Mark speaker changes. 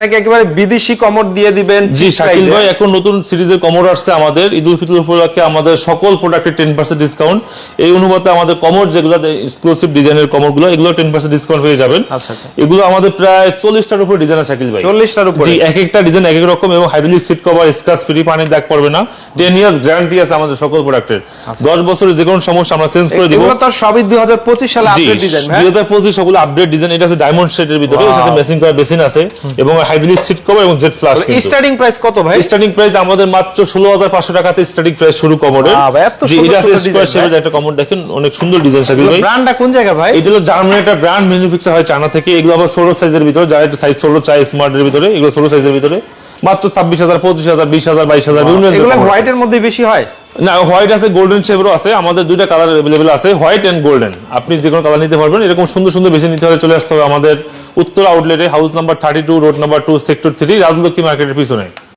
Speaker 1: নাকি একেবারে বিদেশি কমর দিয়ে দিবেন
Speaker 2: জি শাকিল ভাই এখন নতুন সিরিজের কমর আসছে আমাদের। ঈদ উল ফিতর উপলক্ষে আমাদের সকল প্রোডাক্টে টেন পার্সেন্ট ডিসকাউন্ট এই অনুপাতে আমাদের কমর যেগুলো এক্সক্লুসিভ ডিজাইনের কমর এগুলো টেন পার্সেন্ট ডিসকাউন্ট পেয়ে যাবেন।
Speaker 1: আচ্ছা, আচ্ছা।
Speaker 2: এগুলো আমাদের প্রায় চল্লিশটার উপর ডিজাইন আছে শাকিল ভাই।
Speaker 1: চল্লিশটার উপরে।
Speaker 2: জি এক একটা ডিজাইন এক এক রকম এবং hydraulic seat cover scratch free পানির দাগ পড়বে না। টেন ইয়ার্স গ্যারান্টি আছে আমাদের সকল প্রোডাক্টের দশ বছরের যে কোনো সমস্যা আমরা চেঞ্জ করে দিব।
Speaker 1: তো সবই দুই হাজার পঁচিশ সালে আপডেট ডিজাইন
Speaker 2: দুই হাজার পঁচিশ সকল আপডেট ডিজাইন এটা আছে ডায়মন্ড শেডের ভিতরে সাথে মেসিং করা বেসিন আছে। এবং হাইব্রিড সিট কভার এবং জেড ফ্ল্যাশ
Speaker 1: স্টার্টিং প্রাইস কত ভাই?
Speaker 2: স্টার্টিং প্রাইস আমাদের মাত্র 16500 টাকাতে স্টার্টিং প্রাইস শুরু শেপের একটা দেখেন অনেক সুন্দর ডিজাইন ভাই
Speaker 1: ব্র্যান্ডটা কোন জায়গা ভাই?
Speaker 2: এটা হলো জার্মানি একটা ব্র্যান্ড ম্যানুফ্যাকচার হয় চায়না থেকে। এগুলো আবার 16 সাইজের ভিতরে যারা একটা সাইজ 16 চাই ভিতরে এগুলো 16 সাইজের ভিতরে। মাত্র 26000 25000 20000 22000 বিভিন্ন
Speaker 1: এগুলো মধ্যে বেশি হয়?
Speaker 2: না হোয়াইট আছে গোল্ডেন শেভরও আছে। আমাদের দুইটা কালার অ্যাভেলেবেল আছে হোয়াইট এন্ড গোল্ডেন আপনি যে কোনো কালার নিতে পারবেন। এরকম সুন্দর সুন্দর বেছে নিতে হলে চলে আসতে হবে আমাদের উত্তর আউটলেটে house number thirty two road number two sector three Rajlakshmi মার্কেটের পিছনে।